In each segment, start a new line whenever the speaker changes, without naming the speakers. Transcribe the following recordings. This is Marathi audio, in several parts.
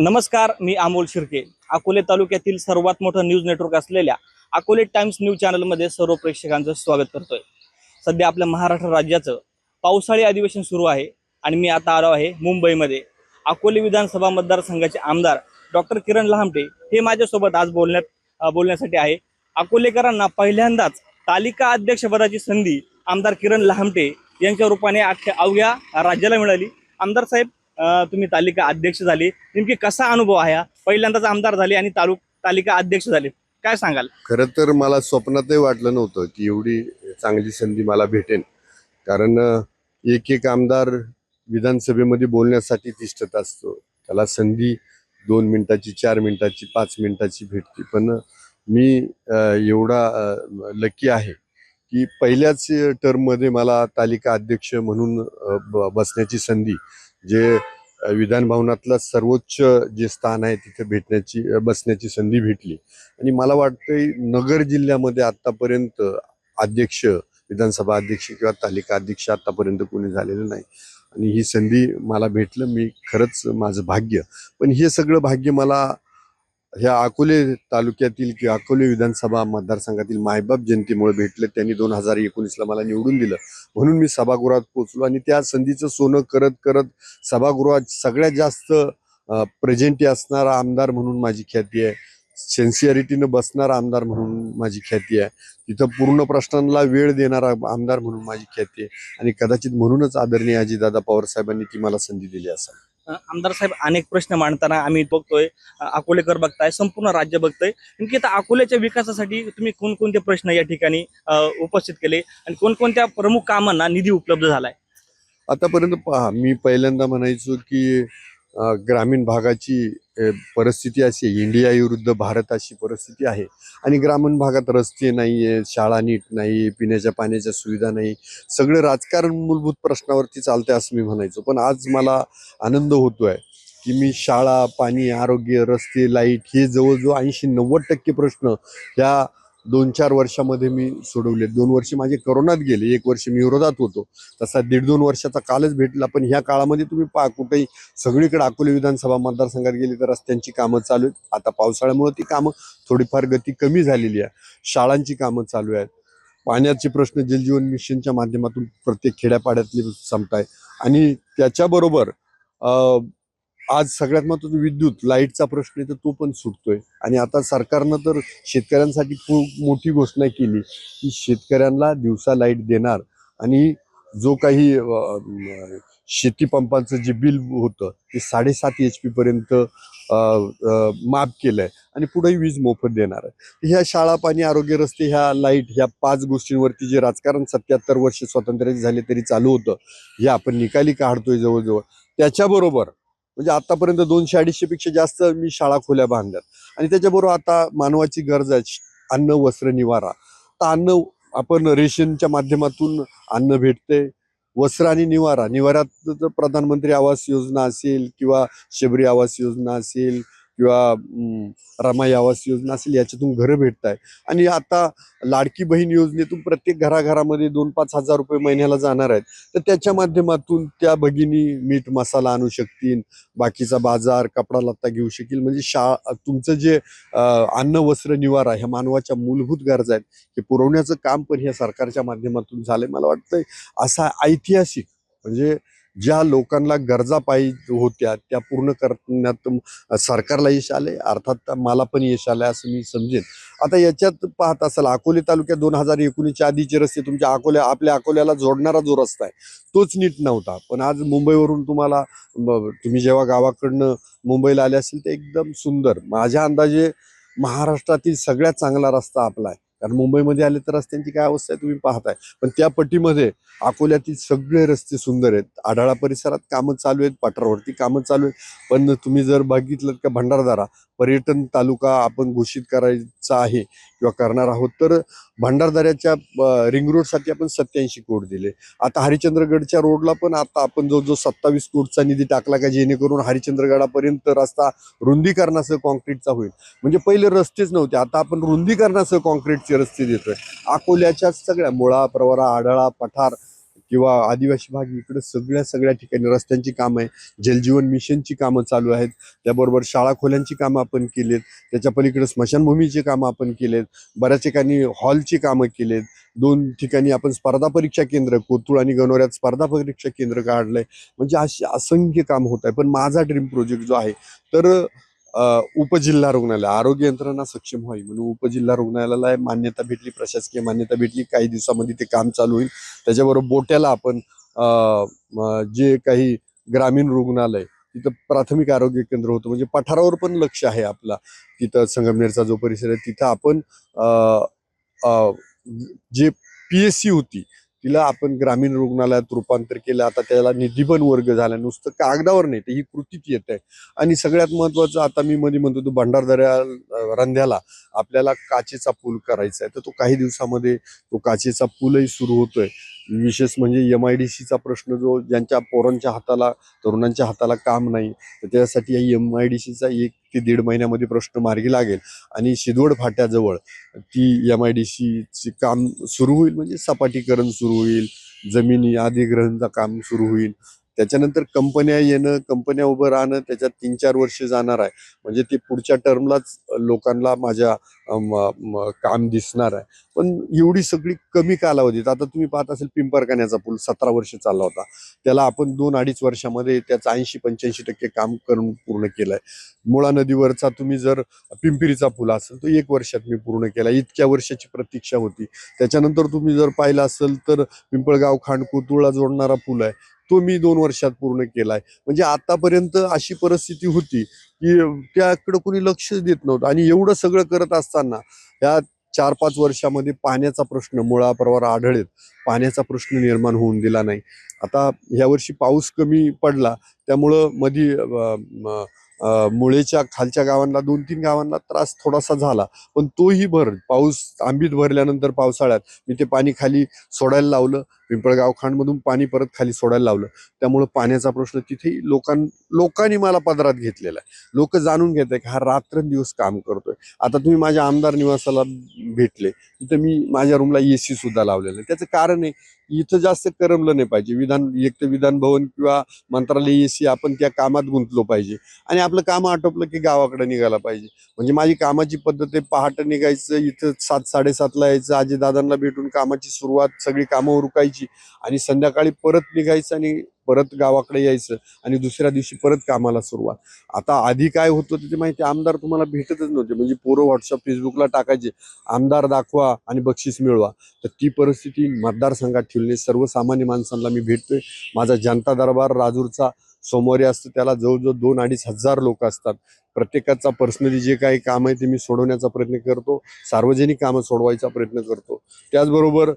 नमस्कार मी अमोल शिर्के. अकोले तालुक्यातील सर्वात मोठं न्यूज नेटवर्क असलेल्या अकोले टाइम्स न्यूज चॅनलमध्ये सर्व प्रेक्षकांचं स्वागत करतोय. सध्या आपल्या महाराष्ट्र राज्याचं पावसाळी अधिवेशन सुरू आहे आणि मी आता आलो आहे मुंबईमध्ये. अकोले विधानसभा मतदारसंघाचे आमदार डॉक्टर किरण लहामटे हे माझ्यासोबत आज बोलण्यात बोलण्यासाठी आहे. अकोलेकरांना पहिल्यांदाच तालिका अध्यक्षपदाची संधी आमदार किरण लहामटे यांच्या रूपाने अख्ख्या अवघ्या राज्याला मिळाली. आमदार साहेब तुम्ही तालिका अध्यक्ष झाले. नेमकी कसा अनुभव आहे हा? पहिल्यांदाच आमदार झाले आणि तालुक तालिका अध्यक्ष झाले. काय सांगाल?
खरं तर मला स्वप्नातही वाटलं नव्हतं की एवढी चांगली संधी मला भेटेल कारण एक एक आमदार विधानसभेमध्ये बोलण्यासाठी तिष्ठत असतो. त्याला संधी दोन मिनिटाची चार मिनिटाची पाच मिनिटाची भेटते. पण मी एवढा लकी आहे की पहिल्याच टर्ममध्ये मला तालिका अध्यक्ष म्हणून ब- बसण्याची संधी जे विधान भवनातलं सर्वोच्च जे स्थान आहे तिथे भेटण्याची बसण्याची संधी भेटली. आणि मला वाटतंय नगर जिल्ह्यामध्ये आतापर्यंत अध्यक्ष विधानसभा अध्यक्ष किंवा तालिका अध्यक्ष आतापर्यंत कोणी झालेलं नाही. आणि ही संधी मला भेटलं मी खरंच माझं भाग्य. पण हे सगळं भाग्य मला ह्या अकोले तालुक्यातील किंवा अकोले विधानसभा मतदारसंघातील मायबाप जनतेमुळे भेटले. त्यांनी दोन हजार एकोणीसला मला निवडून दिलं. म्हणून मी सभागृहात पोचलो आणि त्या संधीचं सोनं करत करत सभागृहात सगळ्यात जास्त प्रेझेंटी असणारा आमदार म्हणून माझी ख्याती आहे. सेन्सिअरिटीनं बसणारा आमदार म्हणून माझी ख्याती आहे. तिथं पूर्ण प्रश्नांना वेळ देणारा आमदार म्हणून माझी ख्याती आहे. आणि कदाचित म्हणूनच आदरणीय अजितदादा पवार साहेबांनी ती मला संधी दिली
असावी आमदार साहेब अनेक प्रश्न मांडताना आम्ही बघतोय. अकोलेकर बघताय संपूर्ण राज्य बघतोय. नेमकी आता अकोल्याच्या विकासासाठी तुम्ही कोणकोणते प्रश्न या ठिकाणी उपस्थित केले आणि कोणकोणत्या प्रमुख कामांना निधी उपलब्ध झालाय?
आतापर्यंत पहा मी पहिल्यांदा म्हणायचो की ग्रामीण भागाची परिस्थिती अशी आहे. इंडिया विरुद्ध भारत अशी परिस्थिती आहे. आणि ग्रामीण भागात रस्ते नाही आहे शाळा नीट नाही पिण्याच्या पाण्याच्या सुविधा नाही. सगळं राजकारण मूलभूत प्रश्नावरती चालते असं मी म्हणायचो. पण आज मला आनंद होतो आहे की मी शाळा पाणी आरोग्य रस्ते लाइट हे जवळजवळ ऐंशी नव्वद टक्के प्रश्न ह्या दोन चार वर्षामध्ये मी सोडवले. दोन वर्ष माझे करोनात गेले. एक वर्ष मी विरोधात होतो. तसा दीड दोन वर्षाचा कालच भेटला. पण ह्या काळामध्ये तुम्ही पहा कुठेही सगळीकडे अकोले विधानसभा मतदारसंघात गेली तर रस्त्यांची कामं चालू आहेत. आता पावसाळ्यामुळे ती कामं थोडीफार गती कमी झालेली आहे. शाळांची कामं चालू आहेत. पाण्याचे प्रश्न जलजीवन मिशनच्या माध्यमातून प्रत्येक खेड्यापाड्यातले संपताय आणि त्याच्याबरोबर अं, आज सगळ्यात महत्वाचं विद्युत लाईटचा प्रश्न आहे तर तो पण सुटतोय. आणि आता सरकारनं तर शेतकऱ्यांसाठी खूप मोठी घोषणा केली की शेतकऱ्यांना दिवसा लाइट देणार. आणि जो काही शेतीपंपांचं शेती पंपांचं जे बिल होतं ते साडेसात एच पी पर्यंत केलं आहे माफ केलंय. आणि पुढेही वीज मोफत देणार आहे. ह्या शाळा पाणी आरोग्य रस्ते ह्या लाइट ह्या पाच गोष्टींवरती जे राजकारण सत्याहत्तर वर्ष स्वातंत्र्याचे झाले तरी चालू होतं. हे आपण निकाली काढतोय जवळजवळ. त्याच्याबरोबर म्हणजे आतापर्यंत दोनशे अडीचशे पेक्षा जास्त मी शाळा खोल्या बांधल्यात. आणि त्याच्याबरोबर आता मानवाची गरज आहे अन्न वस्त्र निवारा. तर अन्न आपण रेशनच्या माध्यमातून अन्न भेटते. वस्त्र आणि निवारा. निवाऱ्यात प्रधानमंत्री आवास योजना असेल किंवा शबरी आवास योजना असेल किंवा रमाई आवास योजना असेल याच्यातून घरं भेटत आहे आणि आता लाडकी बहीण योजनेतून प्रत्येक घराघरामध्ये दोन पाच हजार रुपये महिन्याला जाणार आहेत. तर त्याच्या माध्यमातून त्या भगिनी मीठ मसाला आणू शकतील बाकीचा बाजार कपडा लत्ता घेऊ शकतील म्हणजे शा तुमचं जे अन्न वस्त्र निवारा ह्या मानवाच्या मूलभूत गरजा आहेत. हे पुरवण्याचं काम पण ह्या सरकारच्या माध्यमातून झालंय. मला वाटतंय असा ऐतिहासिक म्हणजे ज्या लोकांना गरजा पाहिजे होत्या त्या पूर्ण करण्यात सरकारला यश आले अर्थात मला पण यश आलं असं मी समजेन. आता याच्यात पाहत असाल अकोले तालुक्यात दोन हजार एकोणीसच्या आधीचे रस्ते तुमच्या अकोल्या आपल्या अकोल्याला जोडणारा जो रस्ता आहे तोच नीट नव्हता. पण आज मुंबईवरून तुम्हाला तुम्ही जेव्हा गावाकडनं मुंबईला आले असेल ते एकदम सुंदर. माझ्या अंदाजे महाराष्ट्रातील सगळ्यात चांगला रस्ता आपला आहे. कारण मुंबईमध्ये आले तर रस्त्यांची काय अवस्था आहे तुम्ही पाहताय. पण त्या पट्टीमध्ये अकोल्यातील सगळे रस्ते सुंदर आहेत. आढाळा परिसरात कामं चालू आहेत पठारावरती कामं चालू आहेत. पण तुम्ही जर बघितलं का भंडारदारा पर्यटन तालुका आपण घोषित करायचा आहे किंवा करणार आहोत तर भंडारदऱ्याच्या रिंग रोडसाठी आपण सत्याऐंशी कोट दिले. आता हरिचंद्रगडच्या रोडला पण आता आपण जो जो सत्तावीस कोटचा निधी टाकला का जेणेकरून हरिश्चंद्रगडापर्यंत रस्ता रुंदीकरणासह कॉन्क्रीटचा होईल. म्हणजे पहिले रस्तेच नव्हते आता आपण रुंदीकरणासह कॉन्क्रीटचे रस्ते देतोय अकोल्याच्या सगळ्या मुळा प्रवरा आढळा पठार किंवा आदिवासी भाग इकडे सगळ्या सगळ्या ठिकाणी रस्त्यांची कामं आहे जलजीवन मिशनची कामं चालू आहेत. त्याबरोबर शाळा खोल्यांची कामं आपण केलीत. त्याच्या पलीकडे स्मशानभूमीची कामं आपण केलेत. बऱ्याच ठिकाणी हॉलची कामं केलेत. दोन ठिकाणी आपण स्पर्धा परीक्षा केंद्र कोतुळ आणि गणोऱ्यात स्पर्धा परीक्षा केंद्र काढलंय. म्हणजे अशी असंख्य काम होत आहे पण माझा ड्रीम प्रोजेक्ट जो आहे तर उपजिल्हा रुग्णालय आरोग्य यंत्रणा सक्षम व्हावी म्हणून उपजिल्हा रुग्णालयाला मान्यता भेटली प्रशासकीय मान्यता भेटली. काही दिवसामध्ये ते काम चालू होईल. त्याच्याबरोबर बोट्याला आपण जे काही ग्रामीण रुग्णालय तिथं प्राथमिक आरोग्य केंद्र होतं. म्हणजे पठारावर पण लक्ष आहे आपला. तिथं संगमनेरचा जो परिसर आहे तिथं आपण जे पी एस सी होती तिला आपण ग्रामीण रुग्णालयात रूपांतर केलं आता त्याला निधी पण वर्ग झाला नुसतं कागदावर नाही तर ही कृतीत येत आहे. आणि सगळ्यात महत्वाचं आता मी मध्ये म्हणतो तो भंडारदऱ्या रंध्याला आपल्याला काचेचा पूल करायचा आहे. तर तो काही दिवसामध्ये तो काचेचा पूलही सुरू होतोय. विशेष म्हणजे एम आय डी सीचा प्रश्न जो ज्यांच्या पोरांच्या हाताला तरुणांच्या हाताला काम नाही तर त्यासाठी या एम आय डी सीचा एक ते दीड महिन्यामध्ये प्रश्न मार्गी लागेल. आणि शिदवड फाट्याजवळ ती एम आय डी सीची काम सुरू होईल म्हणजे सपाटीकरण सुरू होईल जमिनी अधिग्रहणचं काम सुरू होईल. त्याच्यानंतर कंपन्या येणं कंपन्या उभं राहणं त्याच्यात तीन चार वर्ष जाणार आहे. म्हणजे ते पुढच्या टर्मलाच लोकांना माझ्या काम दिसणार आहे. पण एवढी सगळी कमी कालावधीत आता तुम्ही पाहत असेल पिंपरकाण्याचा पूल सतरा वर्ष चालला होता. त्याला आपण दोन अडीच वर्षामध्ये त्याचं ऐंशी पंच्याऐंशी टक्के काम करून पूर्ण केलंय. मुळा नदीवरचा तुम्ही जर पिंपरीचा पूल असेल तो एक वर्षात मी पूर्ण केला. इतक्या वर्षाची प्रतीक्षा होती. त्याच्यानंतर तुम्ही जर पाहिलं असेल तर पिंपळगाव खांड कोतुळला जोडणारा पूल आहे. तो मी दोन वर्षात पूर्ण केलाय. म्हणजे आतापर्यंत अशी परिस्थिती होती की त्याकडं कोणी लक्ष देत नव्हतं. आणि एवढं सगळं करत असताना या चार पाच वर्षामध्ये पाण्याचा प्रश्न मुळा परवार आढळेल. पाण्याचा प्रश्न निर्माण होऊन दिला नाही. आता ह्या वर्षी पाऊस कमी पडला त्यामुळं मधी मुळेच्या खालच्या गावांना दोन तीन गावांना त्रास थोडासा झाला. पण तोही भर पाऊस आंबीत भरल्यानंतर पावसाळ्यात मी ते पाणी खाली सोडायला लावलं. पिंपळगाव खांडमधून पाणी परत खाली सोडायला लावलं. त्यामुळं पाण्याचा प्रश्न तिथेही लोकां लोकांनी मला पदरात घेतलेला आहे. लोक जाणून घेत आहे की हा रात्रंदिवस काम करतोय. आता तुम्ही माझ्या आमदार निवासाला भेटले तिथं मी माझ्या रूमला ए सी सुद्धा लावलेलं आहे. त्याचं कारण आहे इथं जास्त करमलं नाही पाहिजे. विधान एक तर विधान भवन किंवा मंत्रालय ए सी आपण त्या कामात गुंतलो पाहिजे. आणि आपलं काम आटोपलं की गावाकडे निघायला पाहिजे. म्हणजे माझी कामाची पद्धत आहे पहाटे निघायचं इथं सात साडेसातला यायचं आजी दादांना भेटून कामाची सुरुवात सगळी कामं उरकायची. आणि संध्याकाळी परत निघायचं आणि परत गावाकडे यायचं आणि दुसऱ्या दिवशी परत कामाला सुरुवात. आता आधी काय होतं तिथे माहिती आमदार तुम्हाला भेटतच नव्हते. म्हणजे पोरं व्हॉट्सअप फेसबुकला टाकायचे. आमदार दाखवा आणि बक्षीस मिळवा. तर ती परिस्थिती मतदारसंघात ठेवली. सर्वसामान्य माणसांना मी भेटतोय. माझा जनता दरबार राजूरचा सोमवारी असतो. त्याला जवळजवळ दोन अडीच हजार लोक असतात. प्रत्येकाचा पर्सनली जे काही काम आहे ते मी सोडवण्याचा प्रयत्न करतो. सार्वजनिक कामं सोडवायचा प्रयत्न करतो. त्याचबरोबर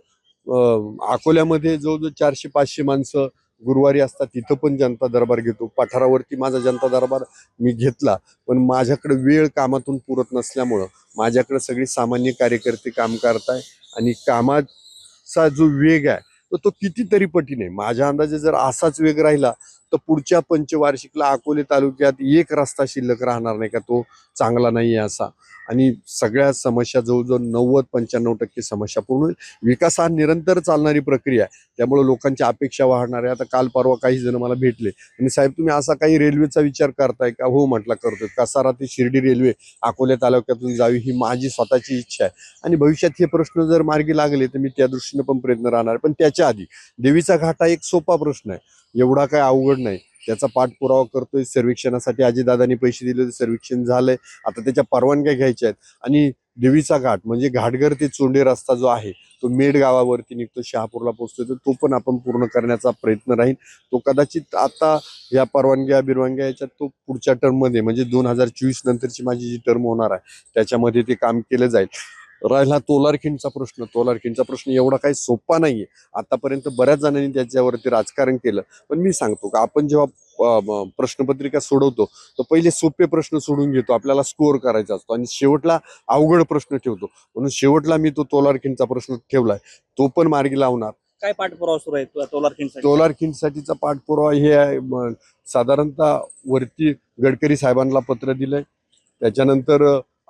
अकोल्यामध्ये जवळजवळ चारशे पाचशे माणसं गुरुवारी असतात तिथं पण जनता दरबार घेतो. पठारावरती माझा जनता दरबार मी घेतला पण माझ्याकडे वेळ कामातून पुरत नसल्यामुळं माझ्याकडे सगळे सामान्य कार्यकर्ते काम करताय आणि कामाचा जो वेग आहे तर तो कितीतरी पटीने. माझ्या अंदाजे जर असाच वेग राहिला तर पुढच्या पंचवार्षिकला अकोले तालुक्यात एक रस्ता शिल्लक राहणार नाही का? तो चांगला नाही आहे असा. आणि सगळ्या समस्या जवळजवळ नव्वद पंच्याण्णव टक्के समस्या पूर्ण होईल. विकास हा निरंतर चालणारी प्रक्रिया आहे. त्यामुळे लोकांच्या अपेक्षा वाढणार आहे. आता काल परवा काही जण मला भेटले. आणि साहेब तुम्ही असा काही रेल्वेचा विचार करताय का? हो म्हटलं करतोय. कसारा ते शिर्डी रेल्वे अकोले तालुक्यातून जावी ही माझी स्वतःची इच्छा आहे. आणि भविष्यात हे प्रश्न जर मार्गी लागले तर मी त्या दृष्टीनं पण प्रयत्न राहणार. पण त्याच्या आधी देवीचा घाट हा एक सोपा प्रश्न आहे. एवढा काय अवघड नाही. त्याचा पाठपुरावा करतोय सर्वेक्षणासाठी. अजितदादांनी पैसे दिले सर्वेक्षण झालंय. आता त्याच्या परवानग्या घ्यायच्या आहेत. आणि देवीचा घाट म्हणजे घाटघर ते चोंडे रस्ता जो आहे तो मेड गावावरती निघतो शहापूरला पोहोचतोय तर तो पण आपण पूर्ण करण्याचा प्रयत्न राहील. तो कदाचित आता या परवानग्या बिरवानग्या याच्यात तो पुढच्या टर्ममध्ये म्हणजे दोन हजार चोवीस नंतरची माझी जी टर्म होणार आहे त्याच्यामध्ये ते काम केलं जाईल. राहिला तोलारखिंडचा प्रश्न. तोलारखिंडचा प्रश्न एवढा काही सोपा नाहीये. आतापर्यंत बऱ्याच जणांनी त्याच्यावरती राजकारण केलं. पण मी सांगतो का आपण जेव्हा प्रश्नपत्रिका सोडवतो तर पहिले सोपे प्रश्न सोडून घेतो. आपल्याला स्कोअर करायचा असतो आणि शेवटला अवघड प्रश्न ठेवतो. म्हणून शेवटला मी तो तोलारखिंडचा प्रश्न ठेवलाय. तो पण मार्गी लावणार.
काय पाठपुरावा सुरू आहे तुला तोलार खिंडसाठी
तोलार खिंडसाठीचा पाठपुरावा हे आहे साधारणतः वरती गडकरी साहेबांना पत्र दिलंय. त्याच्यानंतर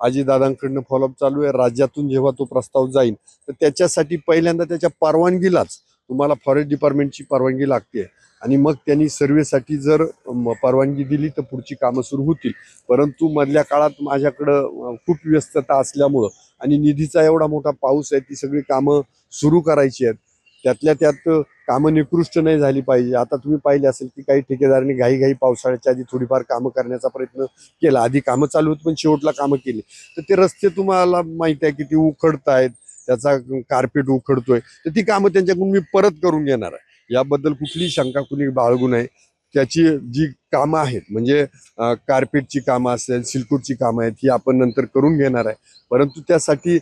आजीदादांकडनं फॉलोअप चालू आहे. राज्यातून जेव्हा तो प्रस्ताव जाईल तर त्याच्यासाठी पहिल्यांदा त्याच्या परवानगीलाच तुम्हाला फॉरेस्ट डिपार्टमेंटची परवानगी लागते. आणि मग त्यांनी सर्वेसाठी जर परवानगी दिली तर पुढची कामं सुरू होतील. परंतु मधल्या काळात माझ्याकडं खूप व्यस्तता असल्यामुळं आणि निधीचा एवढा मोठा पाऊस आहे ती सगळी कामं सुरू करायची आहेत. त्यातल्या त्यात कामं निकृष्ट नाही झाली पाहिजे. आता तुम्ही पाहिले असेल की काही ठेकेदारांनी घाई घाई पावसाळ्याच्या आधी थोडीफार कामं करण्याचा प्रयत्न केला. आधी कामं चालू होत पण शेवटला कामं केली. तर ते रस्ते तुम्हाला माहिती आहे की ती उखडत आहेत त्याचा कार्पेट उखडतोय. तर ती कामं त्यांच्याकडून मी परत करून घेणार आहे. याबद्दल कुठलीही शंका कुणी बाळगू नये. त्याची जी कामं आहेत म्हणजे कार्पेटची कामं असेल सिलकूटची कामं आहेत ही आपण नंतर करून घेणार आहे. परंतु त्यासाठी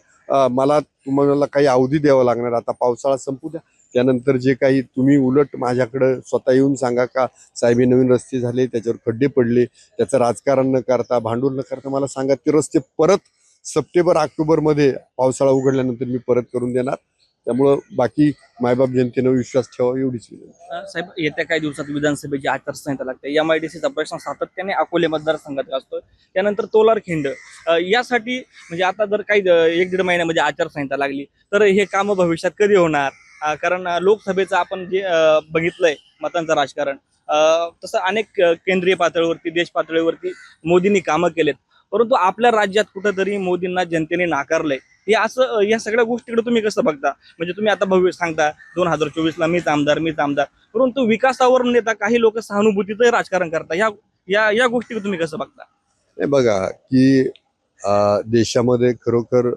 मला तुम्हाला काही अवधी द्यावा लागणार. आता पावसाळा संपू द्या. त्यानंतर जे काही तुम्ही उलट माझ्याकडं स्वतः येऊन सांगा का साहेब हे नवीन रस्ते झाले त्याच्यावर खड्डे पडले त्याचं राजकारण न करता भांडूल न करता मला सांगा ते रस्ते परत सप्टेंबर ऑक्टोबरमध्ये पावसाळा उघडल्यानंतर मी परत करून देणार. त्यामुळं बाकी मायबाप जनतेनं विश्वास ठेवा एवढीच विनंती.
साहेब येत्या काही दिवसात विधानसभेची आचारसंहिता लागते. एम आय डी सीचा प्रश्न सातत्याने अकोले मतदारसंघात असतो. त्यानंतर तोलार खिंड. अ, यासाठी म्हणजे आता जर काही अ, एक दीड महिन्यामध्ये आचारसंहिता लागली तर हे कामं भविष्यात कधी होणार? अ, कारण अ, लोकसभेचं आपण जे अ, बघितलंय मतांचं राजकारण अ, तसं अनेक अ, केंद्रीय पातळीवरती देश पातळीवरती मोदींनी कामं केलेत. परंतु आपल्या राज्यात कुठंतरी मोदींना जनतेने नाकारलंय. हे असं या सगळ्या गोष्टीकडे तुम्ही कसं बघता? म्हणजे तुम्ही आता भविष्य सांगता दोन हजार चोवीसला मीच आमदार मीच आमदार. परंतु विकासावर नेता काही लोक सहानुभूतीचं राजकारण करता. या या या गोष्टीकडे तुम्ही कसं बघता?
नाही बघा की देशामध्ये खरोखर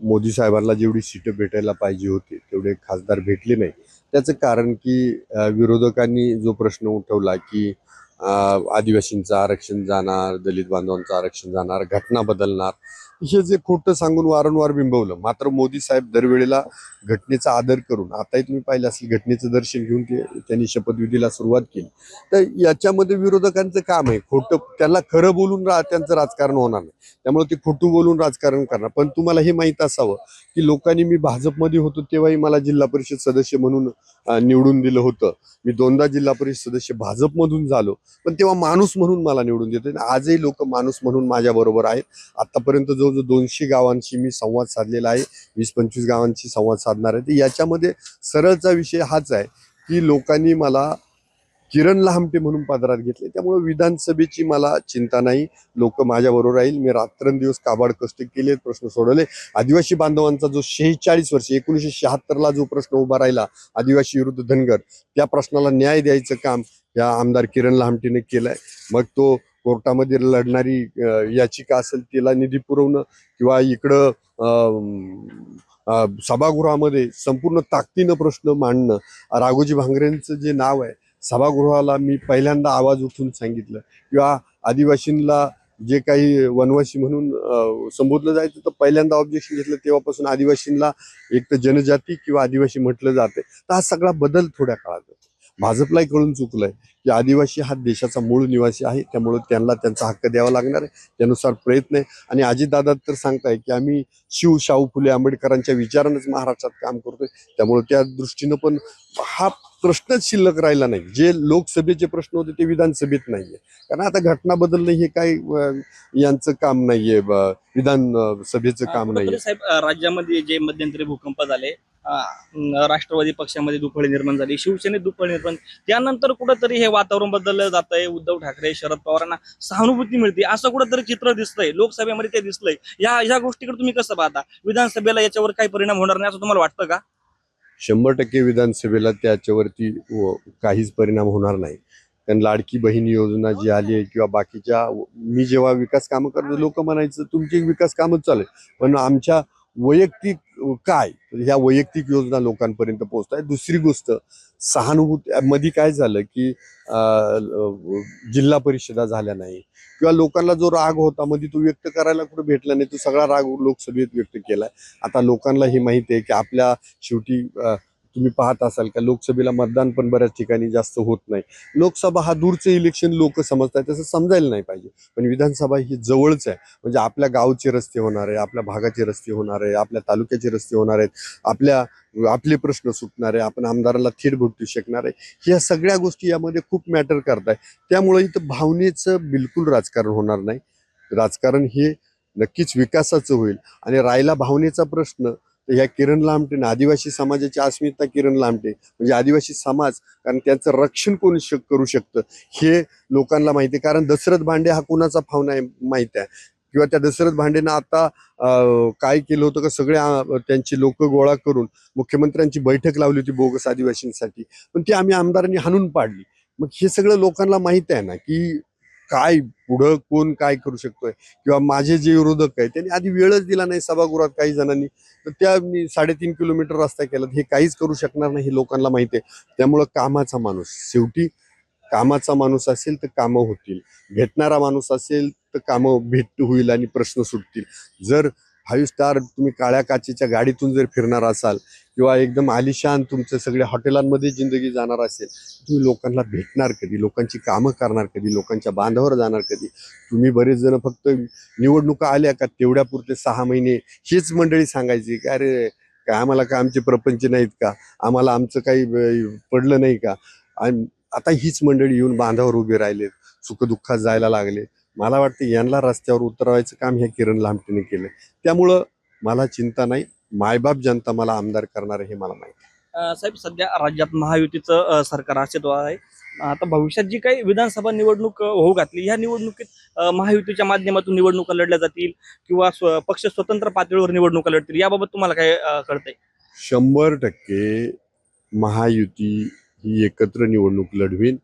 मोदी साहेबांना जेवढी सीटं भेटायला पाहिजे होती तेवढे खासदार भेटले नाही. त्याचं कारण की विरोधकांनी जो प्रश्न उठवला की आदिवासींचं आरक्षण जाणार दलित बांधवांचं आरक्षण जाणार घटना बदलणार हे जे खोटं सांगून वारंवार बिंबवलं मात्र मोदी साहेब दरवेळेला घटनेचा आदर करून आताही तुम्ही पाहिलं असेल घटनेचं दर्शन घेऊन ते त्यांनी शपथविधीला सुरुवात केली. तर याच्यामध्ये विरोधकांचं काम आहे. खोटं त्यांना खरं बोलून रा त्यांचं राजकारण होणार नाही. त्यामुळे ते खोटं बोलून राजकारण करणार. पण तुम्हाला हे माहीत असावं की लोकांनी मी भाजपमध्ये होतो तेव्हाही मला जिल्हा परिषद सदस्य म्हणून निवडून दिलं होतं. मी दोनदा जिल्हा परिषद सदस्य भाजपमधून झालो. पण तेव्हा माणूस म्हणून मला निवडून देते आणि आजही लोक माणूस म्हणून माझ्याबरोबर आहेत. आतापर्यंत जो जवळजवळ दोनशे गावांशी मी संवाद साधलेला आहे. वीस पंचवीस गावांशी संवाद साधणार आहे. तर याच्यामध्ये सरळचा विषय हाच आहे की लोकांनी मला किरण लहामटे म्हणून पदरात घेतले. त्यामुळे विधानसभेची मला चिंता नाही. लोक माझ्याबरोबर राहील. मी रात्रंदिवस काबाड कष्ट केले प्रश्न सोडवले. आदिवासी बांधवांचा जो शेहेचाळीस वर्ष एकोणीसशे शहात्तरला जो प्रश्न उभा राहिला आदिवासी विरुद्ध धनगर त्या प्रश्नाला न्याय द्यायचं काम या आमदार किरण लहामटेने केलंय. मग तो कोर्टामध्ये लढणारी याचिका असेल तिला निधी पुरवणं किंवा इकडं अं, सभागृहामध्ये संपूर्ण ताकदीनं प्रश्न मांडणं राघोजी भांगरेंचं जे नाव आहे सभागृहाला मी पहिल्यांदा आवाज उठून सांगितलं. किंवा आदिवासींना जे काही वनवासी म्हणून संबोधलं जायचं तर पहिल्यांदा ऑब्जेक्शन घेतलं तेव्हापासून आदिवासींना एक तर जनजाती किंवा आदिवासी म्हटलं जाते. तर हा सगळा बदल थोड्या काळात. भाजपलाही कळून चुकलंय की आदिवासी हा देशाचा मूळ निवासी आहे त्यामुळे त्यांना त्यांचा हक्क द्यावा लागणार आहे त्यानुसार प्रयत्न आहे. आणि अजितदादा तर सांगताय की आम्ही शिव शाहू फुले आंबेडकरांच्या विचारानंच महाराष्ट्रात काम करतोय. त्यामुळे त्या दृष्टीनं पण हा प्रश्नच शिल्लक राहिला नाही. जे लोकसभेचे प्रश्न होते ते विधानसभेत नाहीये. कारण आता घटना बदलणं हे काही यांचं काम नाहीये ब- विधान अं, सभेचं काम नाहीये.
कुठंतरी साहेब राज्यामध्ये जे मध्यंतरी भूकंप झाले राष्ट्रवादी पक्षामध्ये दुफळी निर्माण झाली शिवसेनेत दुफळी निर्माण त्यानंतर कुठंतरी हे वातावरण बदललं जात आहे उद्धव ठाकरे शरद पवारांना सहानुभूती मिळते. असं कुठंतरी चित्र दिसतंय लोकसभेमध्ये ते दिसलंय. या या गोष्टीकडे तुम्ही कसं पाहता? विधानसभेला याच्यावर काही परिणाम होणार नाही असं तुम्हाला वाटतं का?
शंभर टक्के विधानसभेला त्याच्यावरती काहीच परिणाम होणार नाही. कारण लाडकी बहीण योजना जी आली आहे किंवा बाकीच्या मी जेव्हा विकास कामं करतो लोक म्हणायचं तुमची विकास कामच चालू आहे पण आमच्या वैयक्तिक काय? ह्या वैयक्तिक योजना लोकांपर्यंत पोहोचत आहे दुसरी गोष्ट सहानुभूती मध्ये काय झालं की जिल्हा परिषदा झाल्या नाही. किंवा लोकांना जो राग होता मध्ये तो व्यक्त करायला कुठे भेटला नाही. तो सगळा राग लोकसभेत व्यक्त केलाय. आता लोकांना हे माहिती आहे की आपल्या शेवटी तुम्ही पाहत असाल का लोकसभेला मतदान पण बऱ्याच ठिकाणी जास्त होत नाही. लोकसभा हा दूरचं इलेक्शन लोक समजतात तसं समजायला नाही पाहिजे. पण विधानसभा ही जवळच आहे. म्हणजे आपल्या गावचे रस्ते होणार आहे आपल्या भागाचे रस्ते होणार आहे आपल्या तालुक्याचे रस्ते होणार आहेत आपल्या आपले प्रश्न सुटणार आहे आपण आमदाराला थेट भेटू शकणार आहे. ह्या सगळ्या गोष्टी यामध्ये खूप मॅटर करत आहे त्यामुळे इथं भावनेचं बिलकुल राजकारण होणार नाही. राजकारण हे नक्कीच विकासाचं होईल. आणि राहिला भावनेचा प्रश्न तर ह्या किरण लामटेनं आदिवासी समाजाची अस्मिता किरण लामटे म्हणजे आदिवासी समाज कारण त्यांचं रक्षण कोण शक करू शकतं हे लोकांना माहिती आहे. कारण दशरथ भांडे हा कुणाचा फावना आहे माहिती आहे? किंवा त्या दशरथ भांडेनं आता काय केलं होतं का सगळे त्यांची लोक गोळा करून मुख्यमंत्र्यांची बैठक लावली होती बोगस आदिवासींसाठी. पण ती आम्ही आमदारांनी हाणून पाडली. मग हे सगळं लोकांना माहीत आहे ना की काय पुढं कोण काय करू शकतोय? किंवा माझे जे विरोधक आहेत त्यांनी आधी वेळच दिला नाही सभागृहात काही जणांनी. तर त्या साडेतीन किलोमीटर रस्ता केला हे काहीच करू शकणार नाही हे लोकांना माहिती आहे. त्यामुळं कामाचा माणूस शेवटी कामाचा माणूस असेल तर कामं होतील. भेटणारा माणूस असेल तर कामं भेट होईल आणि प्रश्न सुटतील. जर फाईव्ह स्टार तुम्ही काळ्या काचेच्या गाडीतून जर फिरणार असाल किंवा एकदम आलिशान तुमचं सगळ्या हॉटेलांमध्ये जिंदगी जाणार असेल तुम्ही लोकांना भेटणार कधी? लोकांची कामं करणार कधी? लोकांच्या बांधावर जाणार कधी? तुम्ही बरेच जण फक्त निवडणुका आल्या का तेवढ्यापुरते सहा महिने? हीच मंडळी सांगायची का अरे काय आम्हाला काय आमचे प्रपंच नाहीत का? आम्हाला आमचं काही पडलं नाही का? आता हीच मंडळी येऊन बांधावर उभे राहिलेत सुखदुःखात जायला लागले मला वाटतं यांना रस्त्यावर उतरवायचं काम ह्या किरण लामटेने केलं. त्यामुळं मला चिंता नाही. मायबाप जनता मला आमदार करणार हे मला माहिती
साहेब सध्या राज्यात महायुतीचं सरकार अस्तित्वात आहे. आता भविष्यात जी काही विधानसभा निवडणूक होऊ घातली ह्या निवडणुकीत महायुतीच्या माध्यमातून निवडणुका लढल्या जातील किंवा स्व- पक्ष स्वतंत्र पातळीवर निवडणुका लढतील याबाबत तुम्हाला काय कळतंय?
शंभर टक्के महायुती ही एकत्र निवडणूक लढवीन.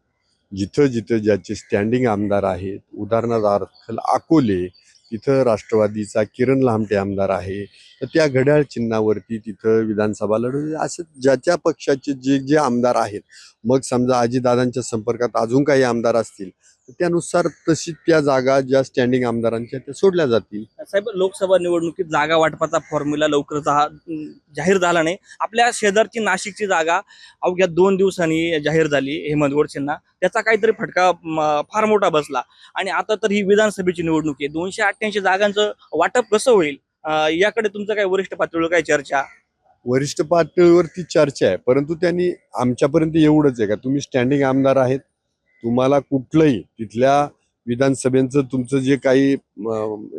जिथं जिथं ज्याचे स्टँडिंग आमदार आहेत उदाहरणार्थ अकोले तिथं राष्ट्रवादीचा किरण लामटे आमदार आहे तर त्या घड्याळ चिन्हावरती तिथं विधानसभा लढवली असं ज्याच्या पक्षाचे जे जे आमदार आहेत मग समजा आजीदादांच्या संपर्कात अजून काही आमदार असतील त्यानुसार तशी त्या जागा ज्या स्टँडिंग आमदारांच्या त्या सोडल्या जातील.
साहेब लोकसभा निवडणुकीत जागा वाटपाचा फॉर्म्युला लवकरच हा जाहीर झाला नाही. आपल्या शेजारची नाशिकची जागा अवघ्या दोन दिवसांनी जाहीर झाली हेमंत गोडसेंना त्याचा काहीतरी फटका फार मोठा बसला. आणि आता तर ही विधानसभेची निवडणूक आहे. दोनशे अठ्ठ्याऐंशी जागांचं वाटप कसं होईल? याकडे तुमचं काय वरिष्ठ पातळीवर काय चर्चा?
वरिष्ठ पातळीवरती चर्चा आहे परंतु त्यांनी आमच्यापर्यंत एवढंच आहे का? तुम्ही स्टँडिंग आमदार आहेत तुम्हाला कुठलंही तिथल्या विधानसभेचं तुमचं जे काही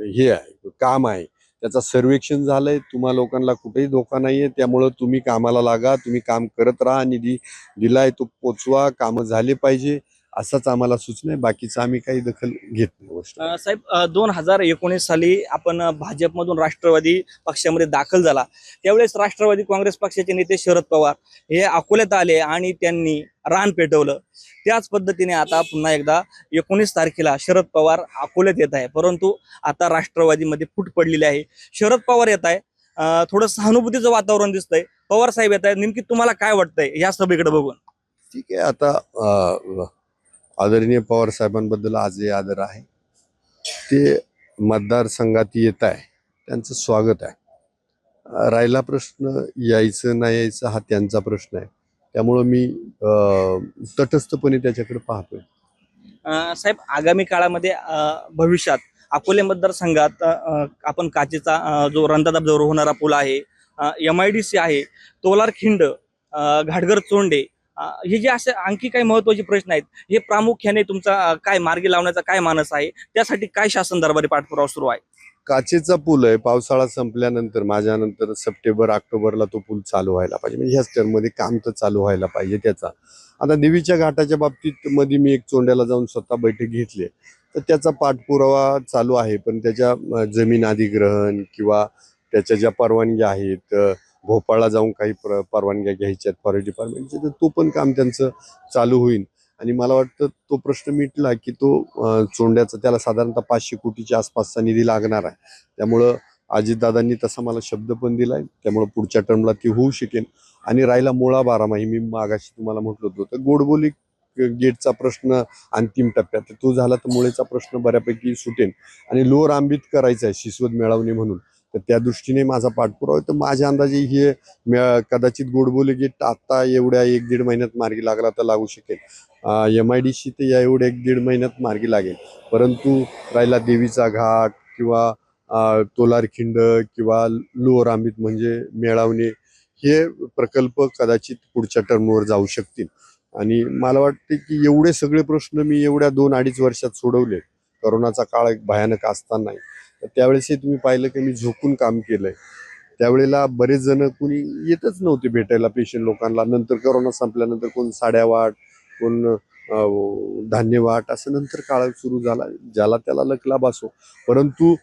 हे आहे काम आहे त्याचं सर्वेक्षण झालंय तुम्हा लोकांना कुठेही धोका नाहीये त्यामुळं तुम्ही कामाला लागा तुम्ही काम करत राहा निधी दिलाय तो पोचवा कामं झाले पाहिजे. असाच आम्हाला सूचना आहे. बाकीचं आम्ही काही दखल घेत नाही गोष्ट
साहेब दोन हजार एकोणीस साली आपण भाजपमधून राष्ट्रवादी पक्षामध्ये दाखल झाला. त्यावेळेस राष्ट्रवादी काँग्रेस पक्षाचे नेते शरद पवार हे अकोल्यात आले आणि त्यांनी रान पेटवलं. त्याच पद्धतीने आता पुन्हा एकदा एकोणीस तारखेला शरद पवार अकोल्यात येत आहे. परंतु आता राष्ट्रवादीमध्ये फूट पडलेली आहे. शरद पवार येत आहे. थोडं सहानुभूतीचं वातावरण दिसतंय. पवार साहेब येत आहे नेमकी तुम्हाला काय वाटतंय या सभेकडे बघून?
ठीक आहे. आता आदरणीय पवार साहेबांबद्दल आजही आदर आहे. ते मतदारसंघात येत आहे. त्यांचं स्वागत आहे. राहिला प्रश्न यायचं नाही यायचं हा त्यांचा प्रश्न आहे. त्यामुळं मी तटस्थपणे त्याच्याकडे पाहतोय.
साहेब आगामी काळामध्ये भविष्यात अकोले मतदारसंघात आपण काचेचा जो रंधादाब जवळ होणारा पूल आहे एम आय डी सी आहे तोलार खिंड घाटघर चोंडे हे जे असे आणखी काही महत्त्वाचे प्रश्न आहेत हे प्रामुख्याने तुमचा काय मार्गी लावण्याचा काय मानस आहे त्यासाठी काय शासन दरबारी पाठपुरावा सुरू आहे?
काचेचा पूल आहे पावसाळा संपल्यानंतर माझ्यानंतर सप्टेंबर ऑक्टोबरला तो पूल चालू व्हायला पाहिजे. म्हणजे ह्याच टर्ममध्ये काम तर चालू व्हायला पाहिजे त्याचा. आता देवीच्या घाटाच्या बाबतीत मध्ये मी एक चोंड्याला जाऊन स्वतः बैठक घेतली तर त्याचा पाठपुरावा चालू आहे पण त्याच्या जमीन अधिग्रहण किंवा त्याच्या ज्या परवानग्या आहेत भोपाळला जाऊन काही प्र परवानग्या घ्यायच्या आहेत फॉरेस्ट डिपार्टमेंटच्या तर तो पण काम त्यांचं चालू होईल. आणि मला वाटतं तो प्रश्न मिटला की तो चोंड्याचा त्याला साधारणतः पाचशे कोटीच्या आसपासचा निधी लागणार आहे. त्यामुळं अजितदादांनी तसा मला शब्द पण दिला आहे त्यामुळं पुढच्या टर्मला ती होऊ शकेल आणि राहिला मुळा बारामाही मी मागाशी तुम्हाला म्हटलं होतं. तर गोडबोली गेटचा प्रश्न अंतिम टप्प्यात तर तो झाला तर मुळेचा प्रश्न बऱ्यापैकी सुटेल आणि लोअर आंबीत करायचा आहे शिश्वत मिळवणे म्हणून. तर त्या दृष्टीने माझा पाठपुरावा तर माझ्या अंदाजे हे मे- कदाचित गोडबोली गेट आत्ता एवढ्या एक दीड महिन्यात मार्गी लागला तर लागू शकेल. एम आय डी सी तर या एवढ्या एक दीड महिन्यात मार्गी लागेल. परंतु राहिला देवीचा घाट किंवा तोलारखिंड किंवा लोअर आंबीत म्हणजे मेळावणे हे प्रकल्प कदाचित पुढच्या टर्मवर जाऊ शकतील. आणि मला वाटते की एवढे सगळे प्रश्न मी एवढ्या दोन अडीच वर्षात सोडवले. करोनाचा काळ एक भयानक असताना तर त्यावेळेसही तुम्ही पाहिलं की मी झोपून काम केलंय. त्यावेळेला बरेच जण कुणी येतच नव्हते भेटायला पेशंट लोकांना. नंतर करोना संपल्यानंतर कोण साड्या वाट कोण धान्य वाट असं नंतर काळ सुरू झाला ज्याला त्याला लकलाभ असो. परंतु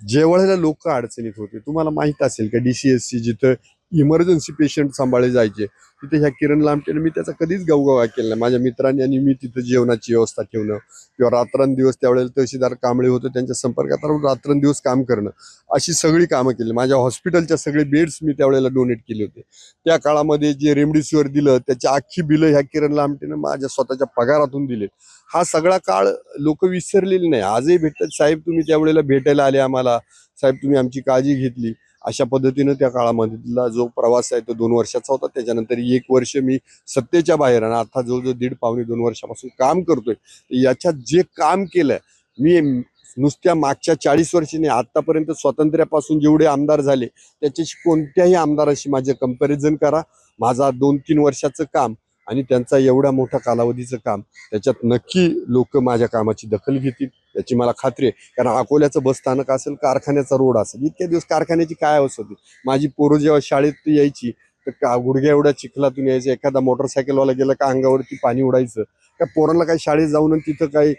ज्या वेळेला लोक अडचणीत होते. तुम्हाला माहीत असेल का डी सी एस सी जिथं इमर्जन्सी पेशंट सांभाळले जायचे. तिथे ह्या किरण लामटेने मी त्याचा कधीच गवगवा केला नाही. माझ्या मित्रांनी आणि मी तिथं जेवणाची व्यवस्था ठेवणं किंवा रात्रंदिवस त्यावेळेला तहसीलदार कांबळे होते त्यांच्या संपर्कात राहून रात्रंदिवस काम करणं अशी सगळी कामं केली. माझ्या हॉस्पिटलच्या सगळे बेड्स मी त्यावेळेला डोनेट केले होते. त्या काळामध्ये जे रेमडेसिवीर दिलं त्याची अख्खी बिलं ह्या किरण लामटेनं माझ्या स्वतःच्या पगारातून दिले. हा सगळा काळ लोक विसरलेले नाही. आजही भेटतात. साहेब तुम्ही त्यावेळेला भेटायला आले आम्हाला. साहेब तुम्ही आमची काळजी घेतली. अशा पद्धतीनं त्या काळामधला जो प्रवास आहे तो दोन वर्षाचा होता. त्याच्यानंतर एक वर्ष मी सत्तेच्या बाहेर आणि आता जवळजवळ दीड पावणे दोन वर्षापासून काम करतोय याच्यात जे काम केलंय मी नुसत्या मागच्या चाळीस वर्षांनी आतापर्यंत स्वातंत्र्यापासून जेवढे आमदार झाले त्याच्याशी कोणत्याही आमदाराशी माझे कंपॅरिझन करा. माझा दोन तीन वर्षाचं काम आणि त्यांचा एवढ्या मोठ्या कालावधीचं काम त्याच्यात नक्की लोक माझ्या कामाची दखल घेतील याची मला खात्री आहे. कारण अकोल्याचं बस स्थानक असेल कारखान्याचा रोड असेल इतक्या दिवस कारखान्याची काय अवस्था होती? माझी पोरं जेव्हा शाळेत यायची तर का गुडघ्या एवढ्या चिखलातून यायचं एखादा मोटरसायकलवाला गेला का अंगावरती पाणी उडायचं? का पोरांना काही शाळेत जाऊन तिथं काही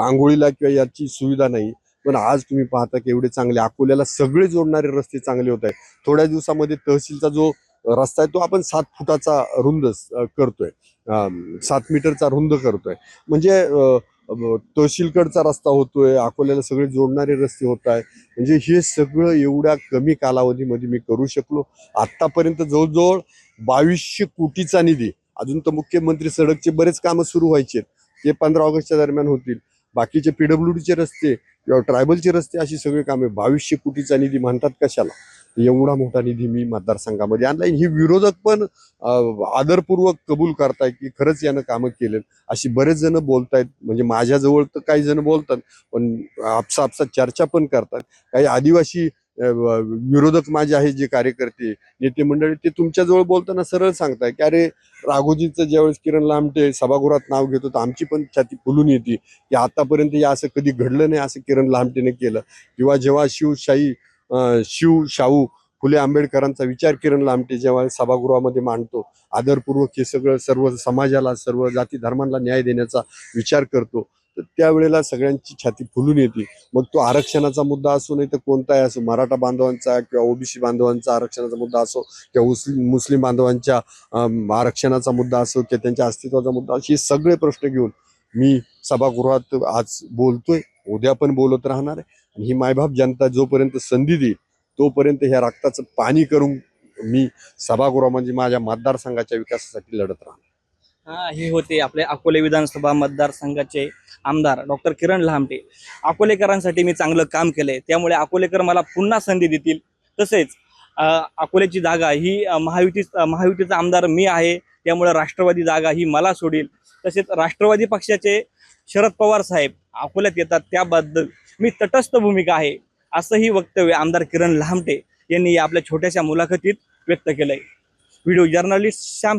आंघोळीला किंवा याची सुविधा नाही. पण आज तुम्ही पाहता की एवढे चांगले अकोल्याला सगळे जोडणारे रस्ते चांगले होत आहेत. थोड्या दिवसामध्ये तहसीलचा जो रस्ता आहे तो आपण सात फुटाचा रुंद करतोय. सात मीटरचा रुंद करतोय. म्हणजे तहसीलकडचा रस्ता होतोय अकोल्याला सगळे जोडणारे रस्ते होत आहे म्हणजे हे सगळं एवढ्या कमी कालावधीमध्ये मी करू शकलो. आत्तापर्यंत जवळजवळ बावीसशे कोटीचा निधी अजून तर मुख्यमंत्री सडकचे बरेच कामं सुरू व्हायचे ते पंधरा ऑगस्टच्या दरम्यान होतील. बाकीचे पीडब्ल्यूडीचे रस्ते किंवा ट्रायबलचे रस्ते अशी सगळी कामे बावीसशे कोटीचा निधी म्हणतात कशाला? एवढा मोठा निधी मी मतदारसंघामध्ये आणला ही विरोधक पण आदरपूर्वक कबूल करताय की खरंच यानं कामं केलं अशी बरेच जण बोलतायत. म्हणजे माझ्याजवळ तर काही जण बोलतात पण आपसा आपसा चर्चा पण करतात. काही आदिवासी विरोधक माझे आहे जे कार्यकर्ते नेते मंडळी ते तुमच्याजवळ बोलताना सरळ सांगताय की अरे राघोजीचं ज्यावेळेस किरण लामटे सभागृहात नाव घेतो तर आमची पण छाती फुलून येते की आतापर्यंत या असं कधी घडलं नाही असं किरण लामटेने केलं. किंवा जेव्हा शिवशाही अं, शिव शाहू फुले आंबेडकरांचा विचार किरण लामटे जेव्हा सभागृहामध्ये मांडतो आदरपूर्वक हे सगळं सर्व समाजाला सर्व जाती धर्मांना न्याय देण्याचा विचार करतो तर त्यावेळेला सगळ्यांची छाती फुलून येते. मग तो आरक्षणाचा मुद्दा असो नाही तर कोणताही असो मराठा बांधवांचा किंवा ओबीसी बांधवांचा आरक्षणाचा मुद्दा असो किंवा मुस्लिम मुस्लिम बांधवांच्या आरक्षणाचा मुद्दा असो किंवा त्यांच्या अस्तित्वाचा मुद्दा असो हे सगळे प्रश्न घेऊन मी सभागृहात आज बोलतोय. उद्या पण बोलत राहणार आहे. आणि ही मायबाप जनता जोपर्यंत संधी देईल तोपर्यंत ह्या रक्ताचं पाणी करून मी सभागृह म्हणजे माझ्या मतदारसंघाच्या विकासासाठी लढत राहणार.
हा, हे होते आपले अकोले विधानसभा मतदारसंघाचे आमदार डॉक्टर किरण लहामटे. अकोलेकरांसाठी मी चांगलं काम केलंय. त्यामुळे अकोलेकर मला पुन्हा संधी देतील. तसेच अकोल्याची जागा ही महायुती महायुतीचा आमदार मी आहे. त्यामुळे राष्ट्रवादी जागा ही मला सोडील. तसेच राष्ट्रवादी पक्षाचे शरद पवार साहेब अकोल्यात येतात. त्याबद्दल मी तटस्थ भूमिका आहे असंही वक्तव्य आमदार किरण लहामटे यांनी या आपल्या छोट्याशा मुलाखतीत व्यक्त केलंय. Video journalist Shyam